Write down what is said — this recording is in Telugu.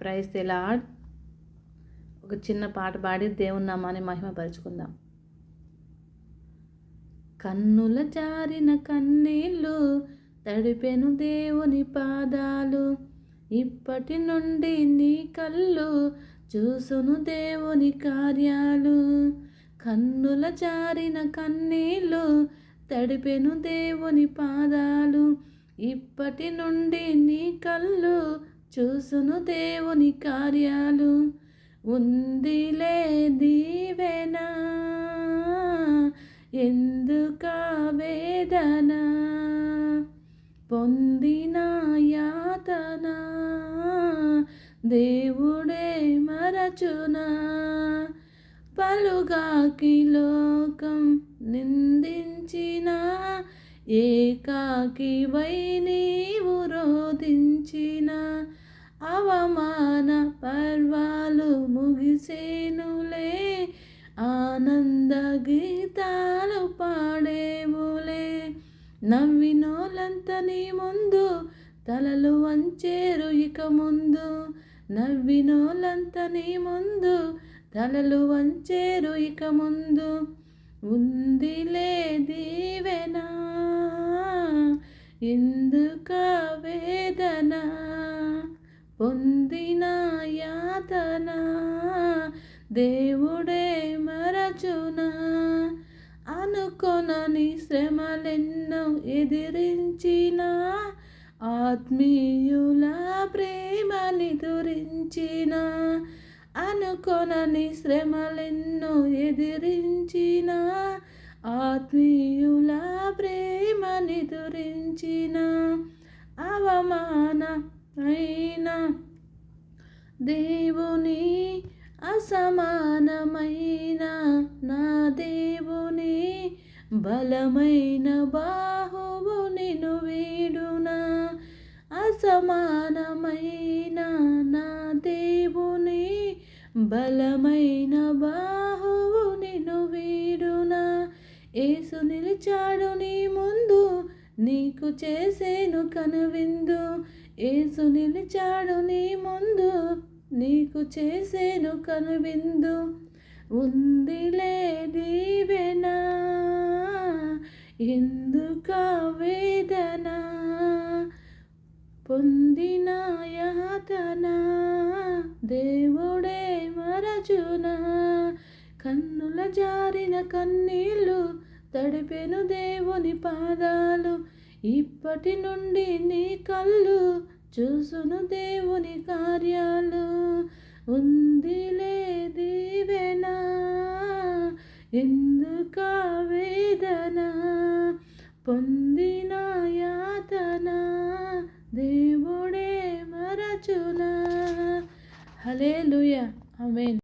ప్రైజ్ తెలాడ్ ఒక చిన్న పాట పాడి దేవుని నామాన్ని మహిమపరుచుకుందాం. కన్నుల జారిన కన్నీళ్ళు తడిపెను దేవుని పాదాలు. ఇప్పటి నుండి నీ కళ్ళు చూసును దేవుని కార్యాలు. కన్నుల జారిన కన్నీళ్ళు తడిపెను దేవుని పాదాలు. ఇప్పటి నుండి నీ కళ్ళు చూసును దేవుని కార్యాలు ఉందిలే దీవెనా. ఎందుక వేదన? పొందిన యాతన. దేవుడే మరచునా. పలుగాకి లోకం నిందించిన ఏకాకి వై నీవు రోధించిన. అవమాన పర్వాలు ముగిసేనులే ఆనంద గీతాలు పాడేవులే. నవ్వినోలంత నీ ముందు తలలు వంచేరు ఇక ముందు. నవ్వినోలంత నీ ముందు తలలు వంచేరు ఇక ముందు. ఉందిలే దీవెనా ఎందుక వేదనా? పొందిన యాతన దేవుడే మరచునా? అనుకొనని శ్రమలెన్నో ఎదిరించిన ఆత్మీయుల ప్రేమని దురించిన అనుకొనని శ్రమలెన్నో ఎదిరించిన ఆత్మీయుల ప్రేమని దురించిన అవమాన అయినా దేవుని అసమానమైన నా దేవుని బలమైన బాహువు నిను వీడునా? అసమానమైన నా దేవుని బలమైన బాహువు నిను వీడునా? ఏసు నిలిచాడు నీ ముందు నీకు చేసేను కనువిందు. ఏసు నిలిచాడు నీ ముందు నీకు చేసేను కనువిందు. ఉందిలే దీవెనా ఎందుక వేదన? పొందిన యాతన దేవుడే మరచున. కన్నుల జారిన కన్నీళ్ళు తడిపెను దేవుని పాదాలు. ఇప్పటి నుండి నీ కళ్ళు చూసును దేవుని కార్యాలు. ఉందిలే దీవెనా ఎందుక వేదన? పొందిన యాతన దేవుడే మరచునా? హలే ఆమెన్.